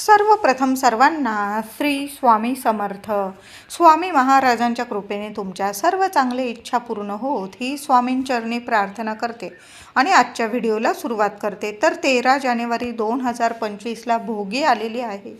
सर्वप्रथम सर्वांना श्री स्वामी समर्थ. स्वामी महाराजांच्या कृपेने तुमच्या सर्व चांगले इच्छा पूर्ण होत ही स्वामींचरणी प्रार्थना करते आणि आजच्या व्हिडिओला सुरुवात करते. तर तेरा जानेवारी दोन हजार पंचवीसला भोगी आलेली आहे.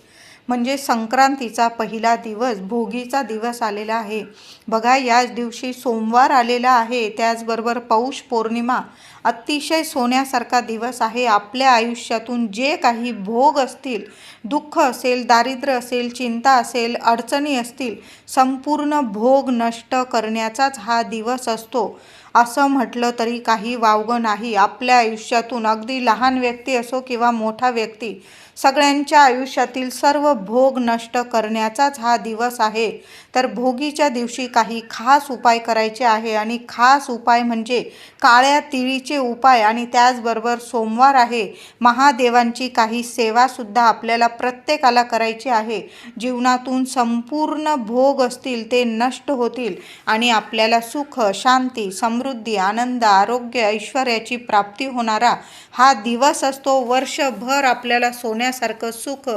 म्हणजे संक्रांतीचा पहिला दिवस भोगीचा दिवस आलेला आहे. बघा याच दिवशी सोमवार आलेला आहे. त्याचबरोबर पौष पौर्णिमा अतिशय सोन्यासारखा दिवस आहे. आपल्या आयुष्यातून जे काही भोग असतील दुःख असेल दारिद्र्य असेल चिंता असेल अडचणी असतील संपूर्ण भोग नष्ट करण्याचाच हा दिवस असतो. असं म्हटलं तरी काही वावगं नाही. आपल्या आयुष्यातून अगदी लहान व्यक्ती असो किंवा मोठा व्यक्ती सगळ्यांच्या आयुष्यातील सर्व भोग नष्ट करण्याचाच हा दिवस आहे. तर भोगीच्या दिवशी काही खास उपाय करायचे आहे आणि खास उपाय म्हणजे काळ्या तिळीचे उपाय आणि त्याचबरोबर सोमवार आहे. महादेवांची काही सेवासुद्धा आपल्याला प्रत्येकाला करायची आहे. जीवनातून संपूर्ण भोग असतील ते नष्ट होतील आणि आपल्याला सुख शांती समृद्धी आनंद आरोग्य ऐश्वर्याची प्राप्ती होणारा हा दिवस असतो. वर्षभर आपल्याला सोन्यासारखं सुख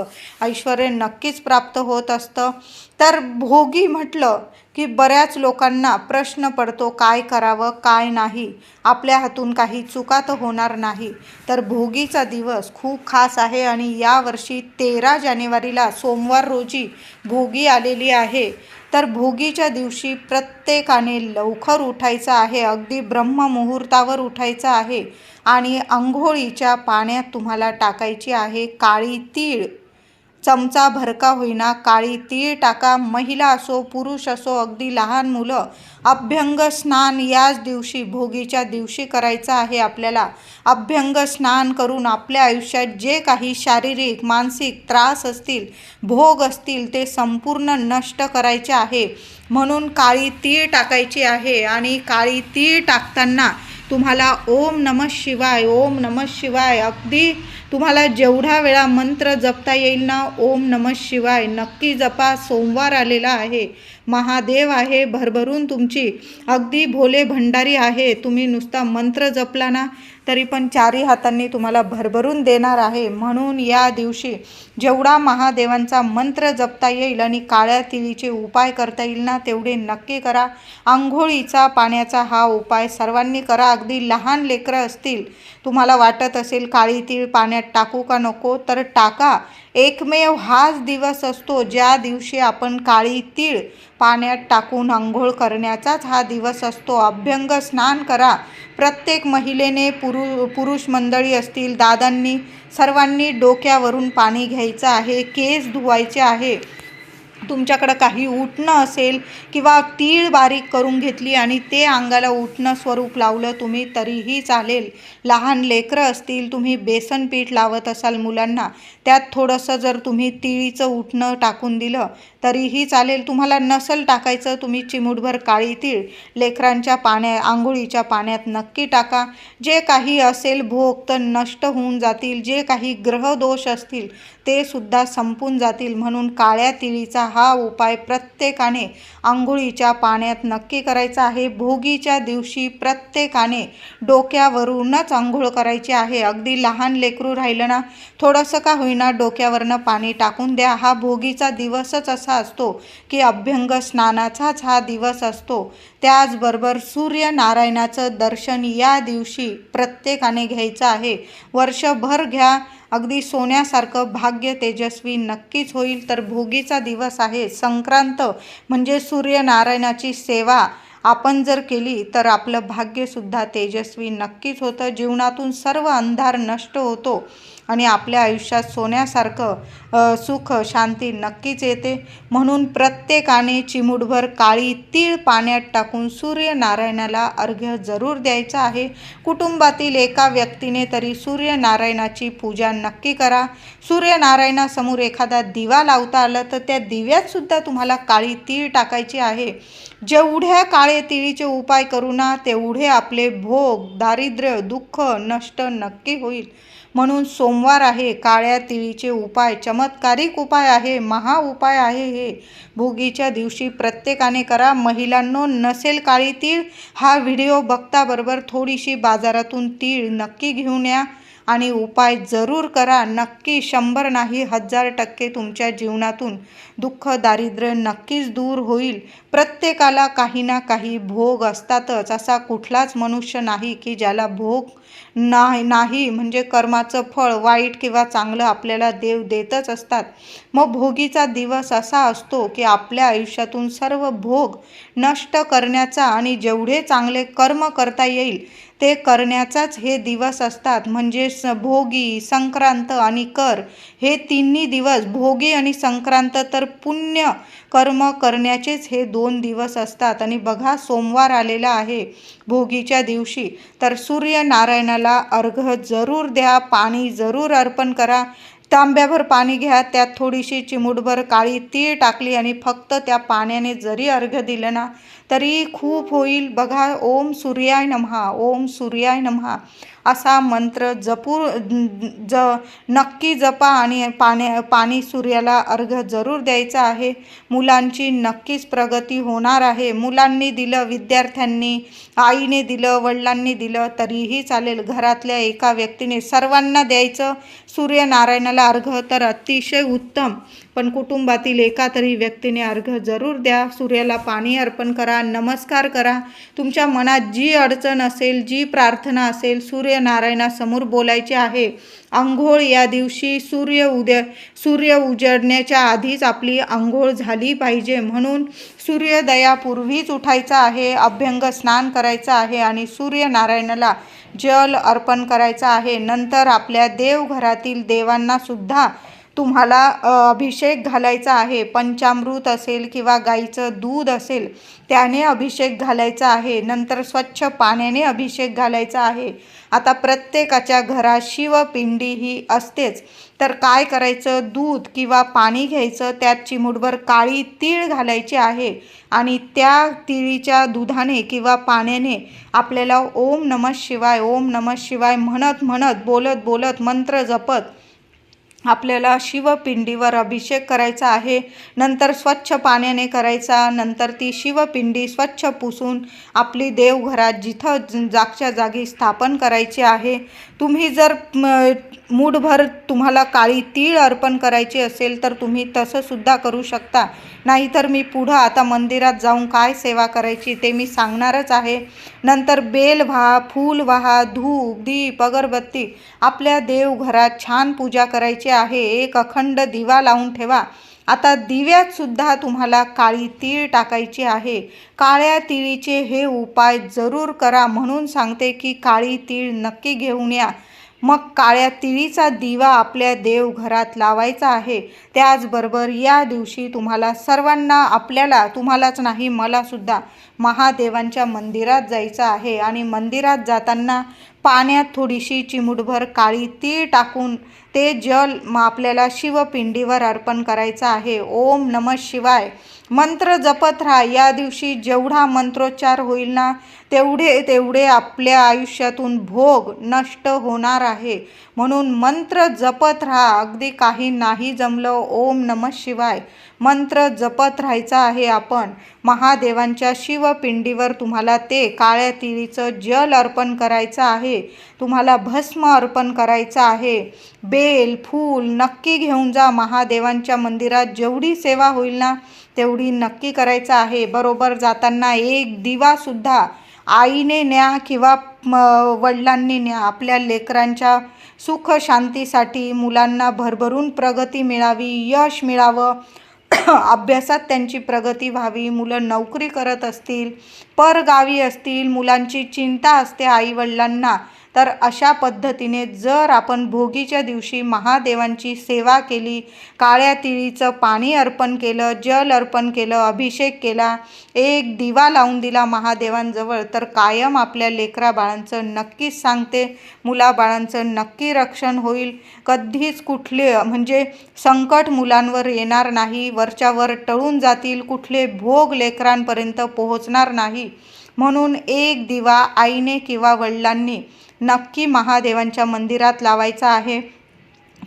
ऐश्वर नक्कीच प्राप्त होत असतं. तर भोगी म्हटलं की बऱ्याच लोकांना प्रश्न पडतो काय करावं काय नाही? आपल्या हातून काही चुका तर होणार नाही. तर भोगीचा दिवस खूप खास आहे आणि यावर्षी तेरा जानेवारीला सोमवार रोजी भोगी आलेली आहे. तर भोगीच्या दिवशी प्रत्येकाने लवकर उठायचं आहे अगदी ब्रह्ममुहूर्तावर उठायचं आहे आणि आंघोळीच्या पाण्यात तुम्हाला टाकायची आहे काळी तीळ. चमचा भरका होईना काळी तीळ टाका महिला असो पुरुष असो अगदी लहान मुलं अभ्यंग स्नान याच दिवशी भोगीच्या दिवशी करायचं आहे आपल्याला. अभ्यंग स्नान करून आपल्या आयुष्यात जे काही शारीरिक मानसिक त्रास असतील भोग असतील ते संपूर्ण नष्ट करायचे आहे. म्हणून काळी तीळ टाकायची आहे आणि काळी तीळ टाकताना तुम्हाला ओम नमः शिवाय ओम नमः शिवाय. अगदी तुम्हाला जेवढा वेळा मंत्र जपता येईल ना ओम नमः शिवाय. नक्की जपा सोमवार आलेला आहे. महादेव आहे भरभरून तुमची. अगदी भोले भंडारी आहे. तुम्ही नुसता मंत्र जपला ना तरी पण चारी हातांनी तुम्हाला भरभरून देणार आहे. म्हणून या दिवशी जेवढा महादेवांचा मंत्र जपता येईल आणि काळ्या तिळीचे उपाय करता येईल ना तेवढे नक्की करा. आंघोळीचा पाण्याचा हा उपाय सर्वांनी करा. अगदी लहान लेकरं असतील तुम्हाला वाटत असेल काळी तीळ पाण्यात टाकू का नको तर टाका. एकमेव हाच दिवस असतो ज्या दिवशी आपण काळी तीळ पाण्यात टाकून आंघोळ करण्याचाच हा दिवस असतो. अभ्यंग स्नान करा. प्रत्येक महिलेने पुरु पुरुष मंडळी असतील दादांनी सर्वांनी डोक्यावरून पाणी घ्यायचं आहे केस धुवायचे आहे. तुमच्याकडं काही उठणं असेल किंवा तीळ बारीक करून घेतली आणि ते अंगाला उठणं स्वरूप लावलं तुम्ही तरीही चालेल. लहान लेकरं असतील तुम्ही बेसन पीठ लावत असाल मुलांना त्यात थोडंसं जर तुम्ही तिळीचं उठणं टाकून दिलं तरीही चालेल. तुम्हाला नसल टाकायचं तुम्ही चिमूटभर काळी तीळ लेकरांच्या पाण्या आंघोळीच्या पाण्यात नक्की टाका. जे काही असेल भोग तर नष्ट होऊन जातील जे काही ग्रहदोष असतील ते सुद्धा संपून जातील. म्हणून काळ्या तिळीचा हा उपाय प्रत्येकाने आंघोळीच्या पाण्यात नक्की करायचा आहे. भोगीच्या दिवशी प्रत्येकाने डोक्यावरूनच आंघोळ करायची आहे. अगदी लहान लेकरू राहिलं ना थोडंसं का होईना डोक्यावरनं पाणी टाकून द्या. हा भोगीचा दिवसच असा असतो की अभ्यंग स्नानाचाच हा दिवस असतो. त्याचबरोबर सूर्यनारायणाचं दर्शन या दिवशी प्रत्येकाने घ्यायचं आहे. वर्षभर घ्या. अगदी सोन्यासारखं भाग्य तेजस्वी नक्कीच होईल. तर भोगीचा दिवस आहे. संक्रांत म्हणजे सूर्यनारायणाची सेवा आपण जर केली तर आपलं भाग्यसुद्धा तेजस्वी नक्कीच होतं. जीवनातून सर्व अंधार नष्ट होतो. आणि आपल्या आयुष्यात सोन्यासारखं सुख शांती नक्कीच येते. म्हणून प्रत्येकाने चिमुटभर काळी तीळ पाण्यात टाकून सूर्यनारायणाला अर्घ्य जरूर द्यायचं आहे. कुटुंबातील एका व्यक्तीने तरी सूर्यनारायणाची पूजा नक्की करा. सूर्यनारायणासमोर एखादा दिवा लावता आला तर त्या दिव्यातसुद्धा तुम्हाला काळी तीळ टाकायची आहे. जेवढ्या काळे तिळीचे उपाय करू ना तेवढे आपले भोग दारिद्र्य दुःख नष्ट नक्की होईल. म्हणून सोमवार आहे. काळ्या तिळीचे उपाय चमत्कारिक उपाय आहे. महा उपाय आहे हे. भोगीच्या दिवशी प्रत्येकाने करा. महिलांनो नसेल काळी तीळ हा व्हिडिओ बघताबरोबर थोडीशी बाजारातून तीळ नक्की घेऊन या. आणि उपाय जरूर करा. नक्की शंभर नाही हजार टक्के तुमच्या जीवनातून दुःख दारिद्र्य नक्कीच दूर होईल. प्रत्येकाला काही ना काही भोग असतातच. असा कुठलाच मनुष्य नाही की ज्याला भोग नाही नाही म्हणजे कर्माचं फळ वाईट किंवा चांगलं आपल्याला देव देतच असतात. मग भोगीचा दिवस असा असतो की आपल्या आयुष्यातून सर्व भोग नष्ट करण्याचा आणि जेवढे चांगले कर्म करता येईल ते करण्याचाच हे दिवस असतात. म्हणजे स भोगी संक्रांत आणि कर हे तिन्ही दिवस भोगी आणि संक्रांत तर पुण्य कर्म करण्याचेच हे दोन दिवस असतात. आणि बघा सोमवार आलेला आहे भोगीच्या दिवशी. तर सूर्यनारायणाला अर्घ जरूर द्या पाणी जरूर अर्पण करा. तांब्याभर पाणी घ्या त्यात थोडीशी चिमूटभर काळी तीळ टाकली आणि फक्त त्या पाण्याने जरी अर्घ दिलं ना तरी खूप होईल. बघा ओम सूर्याय नमहा ओम सूर्याय नमहा. असा मंत्र जपू ज नक्की जपा आणि पाण्या पाणी सूर्याला अर्घ जरूर द्यायचा आहे. मुलांची नक्कीच प्रगती होणार आहे. मुलांनी दिलं विद्यार्थ्यांनी आईने दिलं वडिलांनी दिलं तरीही चालेल. घरातल्या एका व्यक्तीने सर्वांना द्यायचं. सूर्यनारायणाला अर्घ तर अतिशय उत्तम. पण कुटुंबातील एका तरी व्यक्तीने अर्घ जरूर द्या. सूर्याला पाणी अर्पण करा. नमस्कार करा. तुमच्या मनात जी अडचण असेल जी प्रार्थना असेल सूर्यनारायणासमोर बोलायचे आहे. आंघोळ या दिवशी सूर्य उद्या सूर्य उजडण्याच्या आधीच आपली आंघोळ झाली पाहिजे. म्हणून सूर्योदयापूर्वीच उठायचं आहे अभ्यंग स्नान करायचं आहे आणि सूर्यनारायणाला जल अर्पण करायचं आहे. नंतर आपल्या देवघरातील देवांनासुद्धा तुम्हाला अभिषेक घालायचा आहे पंचामृत असेल किंवा गाईचं दूध असेल त्याने अभिषेक घालायचा आहे. नंतर स्वच्छ पाण्याने अभिषेक घालायचा आहे. आता प्रत्येकाच्या घरात शिवपिंडी ही असतेच. तर काय करायचं? दूध किंवा पाणी घ्यायचं? त्यात चिमुटभर काळी तीळ घालायची आहे. आणि त्या तिळीच्या दुधाने किंवा पाण्याने आपल्याला ओम नमः शिवाय ओम नमः शिवाय म्हणत म्हणत बोलत बोलत मंत्र जपत आपल्याला शिवपिंडीवर अभिषेक करायचा आहे. नंतर स्वच्छ पाण्याने करायचा. नंतर ती शिवपिंडी स्वच्छ पुसून आपली देवघरात जिथं जागच्या जागी स्थापन करायची आहे. तुम्ही जर मूठभर तुम्हाला काळी तीळ अर्पण करायची असेल तर तुम्ही तसंसुद्धा करू शकता. नाहीतर मी पुढं आता मंदिरात जाऊन काय सेवा करायची ते मी सांगणारच आहे. नंतर बेल व्हा फूल व्हा धूप दीप अगरबत्ती आपल्या देवघरात छान पूजा करायची आहे. एक अखंड दिवा लावून ठेवा. आता दिव्यात सुद्धा तुम्हाला काळी तीळ टाकायची आहे. काळ्या तिळीचे हे उपाय जरूर करा म्हणून सांगते की काळी तीळ नक्की घेऊन या. मग काळ्या तिळीचा दिवा आपल्या देवघरात लावायचा आहे. त्याचबरोबर या दिवशी तुम्हाला सर्वांना आपल्याला तुम्हालाच नाही मलासुद्धा महादेवांच्या मंदिरात जायचं आहे आणि मंदिरात जाताना पाण्यात थोडीशी चिमुटभर काळी तीळ टाकून ते जल मग आपल्याला शिवपिंडीवर अर्पण करायचं आहे. ओम नम शिवाय. मंत्र जपत राहा. या दिवशी जेवढा मंत्रोच्चार होईल ना तेवढे तेवढे आपल्या आयुष्यातून भोग नष्ट होणार आहे. म्हणून मंत्र जपत राहा. अगदी काही नाही जमलं. ओम नम शिवाय. मंत्र जपत राहायचा आहे आपण. महादेवांच्या शिवपिंडीवर तुम्हाला ते काळ्या तिळीचं जल अर्पण करायचं आहे. तुम्हाला भस्म अर्पण करायचं आहे. बेल फूल नक्की घेऊन जा. महादेवांच्या मंदिरात जेवढी सेवा होईल ना तेवढी नक्की करायचं आहे. बरोबर जाताना एक दिवासुद्धा आईने न्या किंवा वडिलांनी न्या. आपल्या लेकरांच्या सुख शांतीसाठी मुलांना भरभरून प्रगती मिळावी यश मिळावं. अभ्यासात त्यांची प्रगती व्हावी. मुलं नोकरी करत असतील परगावी असतील मुलांची चिंता असते आईवडिलांना. तर अशा पद्धतीने जर आपण भोगीच्या दिवशी महादेवांची सेवा केली काळ्या तिळीचं पाणी अर्पण केलं जल अर्पण केलं अभिषेक केला एक दिवा लावून दिला महादेवांजवळ तर कायम आपल्या लेकरा बाळांचं नक्कीच सांगते मुलाबाळांचं नक्की रक्षण होईल. कधीच कुठले म्हणजे संकट मुलांवर येणार नाही वरच्यावर टळून जातील कुठले भोग लेकरांपर्यंत पोहोचणार नाही. म्हणून एक दिवा आईने किंवा वडिलांनी नक्की महादेवांच्या मंदिरात लावायचा आहे.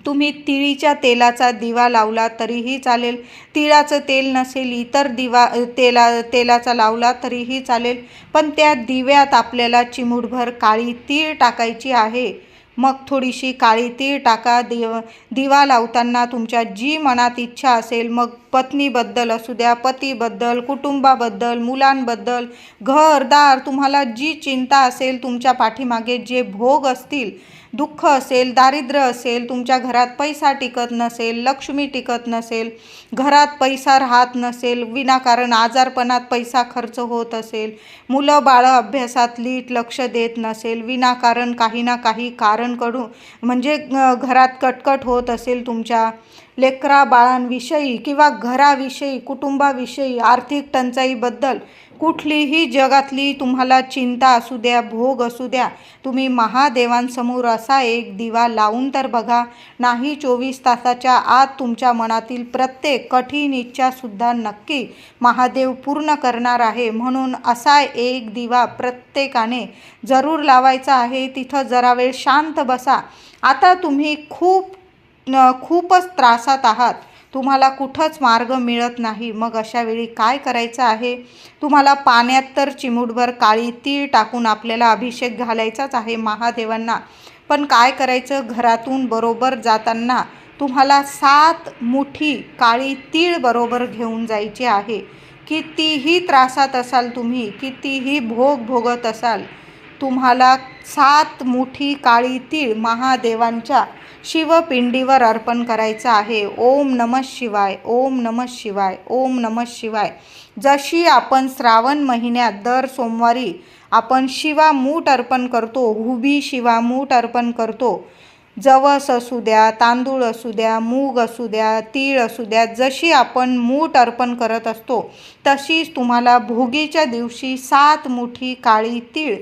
तुम्ही तिळीच्या तेलाचा दिवा लावला तरीही चालेल. तिळाचं तेल नसेल इतर दिवा तेला तेलाचा लावला तरीही चालेल. पण त्या दिव्यात आपल्याला चिमूटभर काळी तीळ टाकायची आहे. मग थोडीशी काळी तीळ टाका. दिव दिवा लावताना तुमच्या जी मनात इच्छा असेल मग पत्नीबद्दल असू द्या पतीबद्दल कुटुंबाबद्दल मुलांबद्दल घरदार तुम्हाला जी चिंता असेल तुमच्या पाठीमागे जे भोग असतील दुःख असेल दारिद्र्य असेल तुमच्या घरात पैसा टिकत नसेल लक्ष्मी टिकत नसेल घरात पैसा राहत नसेल विनाकारण आजारपणात पैसा खर्च होत असेल मुलं बाळं अभ्यासात लीट लक्ष देत नसेल विनाकारण काही ना काही कारण कडून म्हणजे घरात कटकट होत असेल तुमच्या लेकरा बाळांविषयी किंवा घराविषयी कुटुंबाविषयी आर्थिक टंचाईबद्दल कुठलीही जगातली तुम्हाला चिंता असू द्या भोग असू द्या तुम्ही महादेवांसमोर असा एक दिवा लावून तर बघा. नाही चोवीस तासाच्या आत तुमच्या मनातील प्रत्येक कठीण इच्छासुद्धा नक्की महादेव पूर्ण करणार आहे. म्हणून असा एक दिवा प्रत्येकाने जरूर लावायचा आहे. तिथं जरा वेळ शांत बसा. आता तुम्ही खूप खूपच त्रासात आहात. तुम्हाला कुठंच मार्ग मिळत नाही. मग अशा वेळी काय करायचं आहे? तुम्हाला पाण्यात तर चिमूटभर काळी तीळ टाकून आपल्याला अभिषेक घालायचाच आहे महादेवांना. पण काय करायचं? घरातून बरोबर जाताना तुम्हाला सात मुठी काळी तीळ बरोबर घेऊन जायची आहे. कितीही त्रासात असाल तुम्ही कितीही भोग भोगत असाल तुम्हाला सात मुठी काळी तीळ महादेवांच्या शिवपिंडीवर अर्पण करायचं आहे. ओम नमः शिवाय ओम नमः शिवाय ओम नमः शिवाय. जशी आपण श्रावण महिन्यात दर सोमवारी आपण शिवामूठ अर्पण करतो हुबी शिवामूठ अर्पण करतो. जवस असू द्या तांदूळ असू द्या मूग असू द्या तीळ असू द्या जशी आपण मूठ अर्पण करत असतो तशीच तुम्हाला भोगीच्या दिवशी सात मुठी काळी तीळ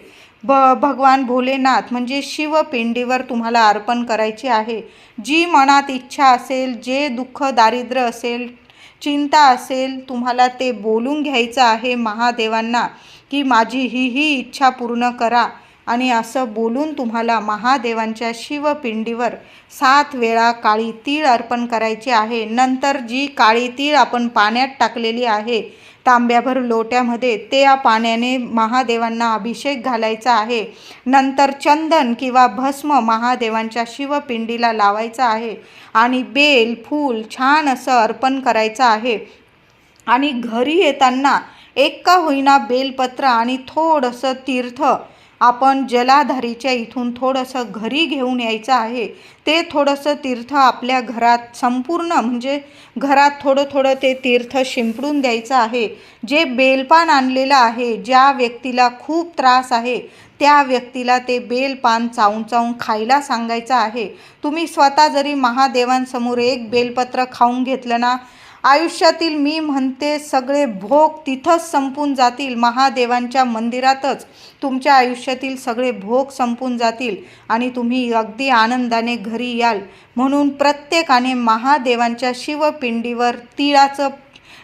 भ भगवान भोलेनाथ म्हणजे शिवपिंडीवर तुम्हाला अर्पण करायची आहे. जी मनात इच्छा असेल जे दुःख दारिद्र्य असेल चिंता असेल तुम्हाला ते बोलून घ्यायचं आहे महादेवांना की माझी ही ही इच्छा पूर्ण करा आणि असं बोलून तुम्हाला महादेवांच्या शिवपिंडीवर सात वेळा काळी तीळ अर्पण करायची आहे. नंतर जी काळी तीळ आपण पाण्यात टाकलेली आहे तांब्याभर लोट्यामध्ये ते या पाण्याने महादेवांना अभिषेक घालायचा आहे. नंतर चंदन किंवा भस्म महादेवांच्या शिवपिंडीला लावायचं आहे आणि बेल फूल छान असं अर्पण करायचं आहे. आणि घरी येताना एक का होईना बेलपत्र आणि थोडंसं तीर्थ आपण जलाधारीच्या इथून थोडंसं घरी घेऊन यायचं आहे. ते थोडंसं तीर्थ आपल्या घरात संपूर्ण म्हणजे घरात थोडं थोडं ते तीर्थ शिंपडून द्यायचं आहे. जे बेलपान आणलेलं आहे ज्या व्यक्तीला खूप त्रास आहे त्या व्यक्तीला ते बेलपान चावून चावून खायला सांगायचं आहे. तुम्ही स्वतः जरी महादेवांसमोर एक बेलपत्र खाऊन घेतलं ना आयुष्यातील मी म्हणते सगळे भोग तिथंच संपून जातील. महादेवांच्या मंदिरातच तुमच्या आयुष्यातील सगळे भोग संपून जातील आणि तुम्ही अगदी आनंदाने घरी याल. म्हणून प्रत्येकाने महादेवांच्या शिवपिंडीवर तिळाचं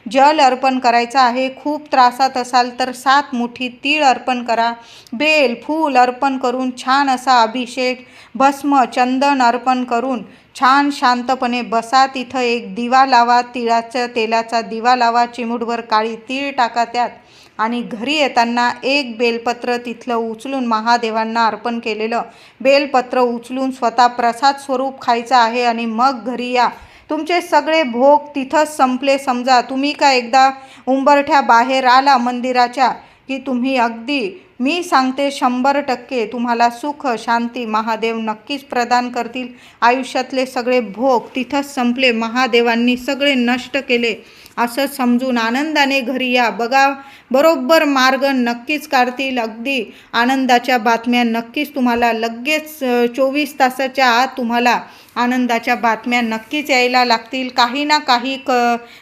जल अर्पण करायचं आहे. खूप त्रासात असाल तर सात मुठी तीळ अर्पण करा. बेल फूल अर्पण करून छान असा अभिषेक भस्म चंदन अर्पण करून छान शांतपणे बसा. तिथं एक दिवा लावा. तिळाच्या तेलाचा दिवा लावा. चिमुटभर काळी तीळ टाका त्यात. आणि घरी येताना एक बेलपत्र तिथलं उचलून महादेवांना अर्पण केलेलं. बेलपत्र उचलून स्वतः प्रसाद स्वरूप खायचं आहे आणि मग घरी या. तुमचे सगळे भोग तिथंच संपले. समजा तुम्ही का एकदा उंबरठ्या बाहेर आला मंदिराच्या की तुम्ही अगदी मी सांगते शंभर टक्के तुम्हाला सुख शांती महादेव नक्कीच प्रदान करतील. आयुष्यातले सगळे भोग तिथंच संपले. महादेवांनी सगळे नष्ट केले. असं समजून आनंदाने घरी या. बघा बरोबर मार्ग नक्कीच काढतील. अगदी आनंदाच्या बातम्या नक्कीच तुम्हाला लगेच चोवीस तासाच्या आत तुम्हाला आनंदाच्या बातम्या नक्कीच यायला लागतील. काही ना काही क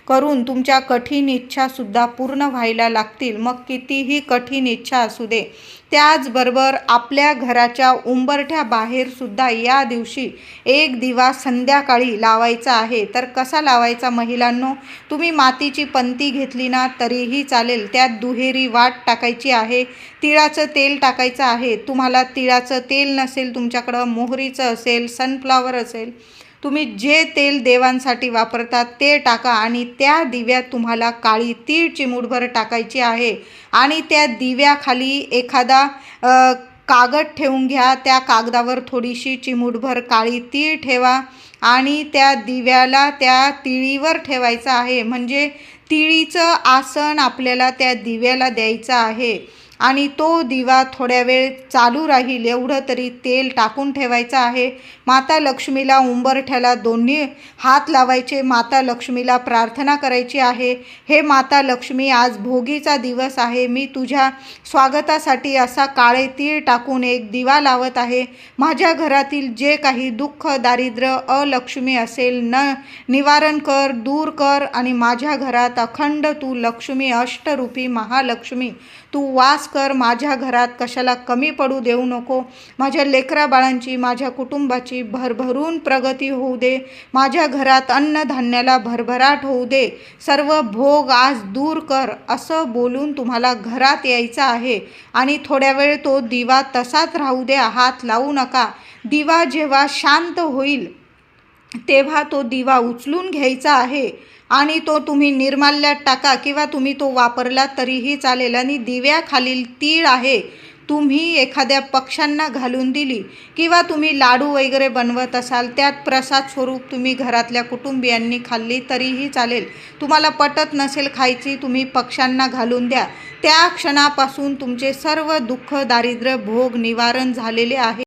करून तुमच्या कठीण इच्छासुद्धा पूर्ण व्हायला लागतील. मग कितीही कठीण इच्छा असू दे. त्याचबरोबर आपल्या घराच्या उंबरठ्या बाहेरसुद्धा या दिवशी एक दिवा संध्याकाळी लावायचा आहे. तर कसा लावायचा महिलांनो? तुम्ही मातीची पंती घेतली ना तरीही चालेल. त्यात दुहेरी वाट टाकायची आहे. तिळाचं तेल टाकायचं आहे. तुम्हाला तिळाचं तेल नसेल तुमच्याकडं मोहरीचं असेल सनफ्लावर असेल तुम्ही जे तेल देवांसाठी वापरतात ते टाका आणि त्या दिव्यात तुम्हाला काळी तीळ चिमूटभर टाकायची आहे. आणि त्या दिव्याखाली एखादा कागद ठेवून घ्या. त्या कागदावर थोडीशी चिमूटभर काळी तीळ ठेवा आणि त्या दिव्याला त्या तिळीवर ठेवायचं आहे. म्हणजे तिळीचं आसन आपल्याला त्या दिव्याला द्यायचं आहे. आणि तो दिवा थोड्या वेळ चालू राहील एवढं तरी तेल टाकून ठेवायचं आहे. माता लक्ष्मीला उंबरठ्याला दोन्ही हात लावायचे. माता लक्ष्मीला प्रार्थना करायची आहे. हे माता लक्ष्मी आज भोगीचा दिवस आहे. मी तुझ्या स्वागतासाठी असा काळे तीळ टाकून एक दिवा लावत आहे. माझ्या घरातील जे काही दुःख दारिद्र्य अलक्ष्मी असेल न निवारण कर दूर कर आणि माझ्या घरात अखंड तू लक्ष्मी अष्टरूपी महालक्ष्मी. तू वास कर माझ्या घरात कशाला कमी पडू देऊ नको. माझ्या लेकरा बाळांची माझ्या कुटुंबाची भरभरून प्रगती होऊ दे. माझ्या घरात अन्नधान्याला भरभराट होऊ दे. सर्व भोग आज दूर कर असं बोलून तुम्हाला घरात यायचं आहे. आणि थोड्या वेळ तो दिवा तसाच राहू द्या हात लावू नका. दिवा जेव्हा शांत होईल तेव्हा तो दिवा उचलून घ्यायचा आहे. आणि तो तुम्ही निर्माल्यात टाका किंवा तुम्ही तो वापरला तरीही चालेल. आणि दिव्याखालील तीळ आहे तुम्ही एखाद्या पक्ष्यांना घालून दिली किंवा तुम्ही लाडू वगैरे बनवत असाल त्यात प्रसाद स्वरूप तुम्ही घरातल्या कुटुंबियांनी खाल्ली तरीही चालेल. तुम्हाला पटत नसेल खायची तुम्ही पक्ष्यांना घालून द्या. त्या क्षणापासून तुमचे सर्व दुःख दारिद्र्य भोग निवारण झालेले आहे.